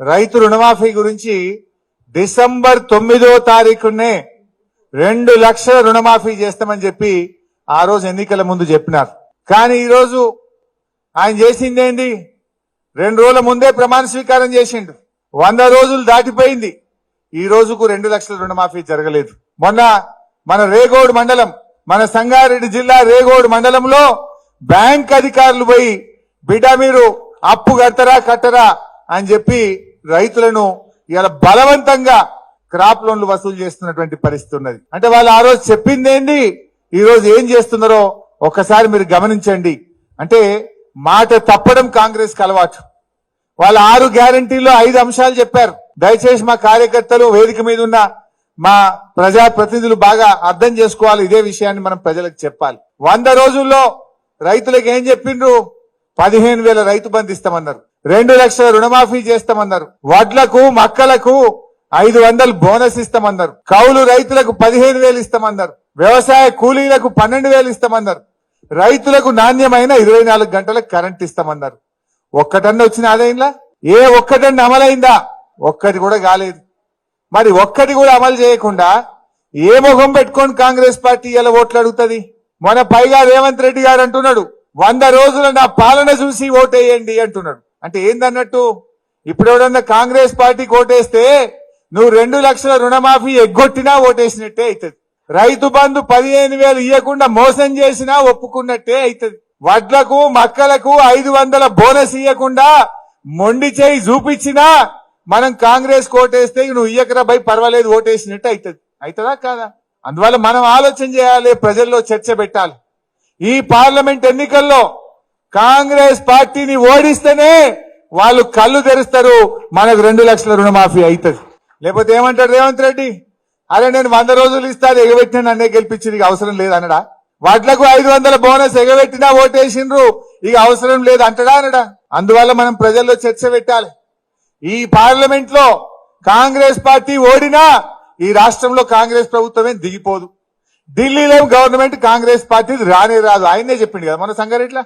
రైతు రుణమాఫీ గురించి డిసెంబర్ తొమ్మిదో తారీఖునే రెండు లక్షల రుణమాఫీ చేస్తామని చెప్పి ఆ రోజు ఎన్నికల ముందు చెప్పినారు. కానీ ఈరోజు ఆయన చేసింది ఏంటి రెండు రోజుల ముందే ప్రమాణ స్వీకారం చేసిండు. వంద రోజులు దాటిపోయింది. ఈ రోజుకు రెండు లక్షల రుణమాఫీ జరగలేదు. మొన్న మన రేగోడ్ మండలం మన సంగారెడ్డి జిల్లా రేగోడ్ మండలంలో బ్యాంక్ అధికారులు పోయి బిడ్డ మీరు అప్పు కట్టరా కట్టరా? అని చెప్పి రైతులను ఇవాళ బలవంతంగా క్రాప్ లోన్లు వసూలు చేస్తున్నటువంటి పరిస్థితి ఉన్నది. అంటే వాళ్ళు ఆ రోజు చెప్పింది ఏంది ఈ రోజు ఏం చేస్తున్నారో ఒక్కసారి మీరు గమనించండి. అంటే మాట తప్పడం కాంగ్రెస్కి అలవాటు. వాళ్ళ ఆరు గ్యారంటీలో ఐదు అంశాలు చెప్పారు. దయచేసి మా కార్యకర్తలు వేదిక మీద ఉన్న మా ప్రజా ప్రతినిధులు బాగా అర్థం చేసుకోవాలి. ఇదే విషయాన్ని మనం ప్రజలకు చెప్పాలి. వంద రోజుల్లో రైతులకు ఏం చెప్పిండ్రు? పదిహేను వేల రైతు బంధు ఇస్తామన్నారు. రెండు లక్షల రుణమాఫీ చేస్తామన్నారు. వడ్లకు మక్కలకు ఐదు వందలు బోనస్ ఇస్తామన్నారు. కౌలు రైతులకు పదిహేను వేలు ఇస్తామన్నారు. వ్యవసాయ కూలీలకు పన్నెండు వేలు ఇస్తామన్నారు. రైతులకు నాణ్యమైన ఇరవై నాలుగు గంటలకు కరెంట్ ఇస్తామన్నారు. ఒక్కటన్నా వచ్చిన ఆదాయంలా? ఏ ఒక్కటన్నా అమలైందా? ఒక్కటి కూడా కాలేదు. మరి ఒక్కటి కూడా అమలు చేయకుండా ఏ ముఖం పెట్టుకొని కాంగ్రెస్ పార్టీ ఇలా ఓట్లు అడుగుతుంది? మన పైగా రేవంత్ రెడ్డి గారు అంటున్నాడు వంద రోజుల నా పాలన చూసి ఓటేయండి అంటున్నాడు. అంటే ఏందన్నట్టు? ఇప్పుడు ఎవడన్నా కాంగ్రెస్ పార్టీకి ఓటేస్తే నువ్వు రెండు లక్షల రుణమాఫీ ఎగ్గొట్టినా ఓటేసినట్టే అవుతుంది రైతు బంధు పదిహేను వేలు ఇవ్వకుండా మోసం చేసినా ఒప్పుకున్నట్టే అవుతుంది వడ్లకు మక్కలకు ఐదు వందల బోనస్ ఇవ్వకుండా మొండి చేయి చూపించినా మనం కాంగ్రెస్ ఓటేస్తే నువ్వు ఇయ్యకరా భయ్ పర్వాలేదు ఓటేసినట్టు అవుతుంది అవుతుందా కాదా? అందువల్ల మనం ఆలోచన చేయాలి ప్రజల్లో చర్చ పెట్టాలి. ఈ పార్లమెంట్ ఎన్నికల్లో కాంగ్రెస్ పార్టీని ఓడిస్తేనే వాళ్ళు కళ్ళు తెరుస్తారు మనకు రెండు లక్షల రుణమాఫీ అవుతుంది లేకపోతే ఏమంటాడు రేవంత్ రెడ్డి? అరే నేను వంద రోజులు ఇస్తాను ఎగబెట్టిన నన్నే గెలిపించింది ఇక అవసరం లేదనడా వాట్లకు ఐదు వందల బోనస్ ఎగబెట్టినా ఓటేసిండ్రు ఇక అవసరం లేదు అంటడా అనడా అందువల్ల మనం ప్రజల్లో చర్చ పెట్టాలి. ఈ పార్లమెంట్లో కాంగ్రెస్ పార్టీ ఓడినా ఈ రాష్ట్రంలో కాంగ్రెస్ ప్రభుత్వమే దిగిపోదు. ఢిల్లీలో గవర్నమెంట్ కాంగ్రెస్ పార్టీ రానే రాదు. ఆయనే చెప్పిండు కదా మన సంగారెడ్ల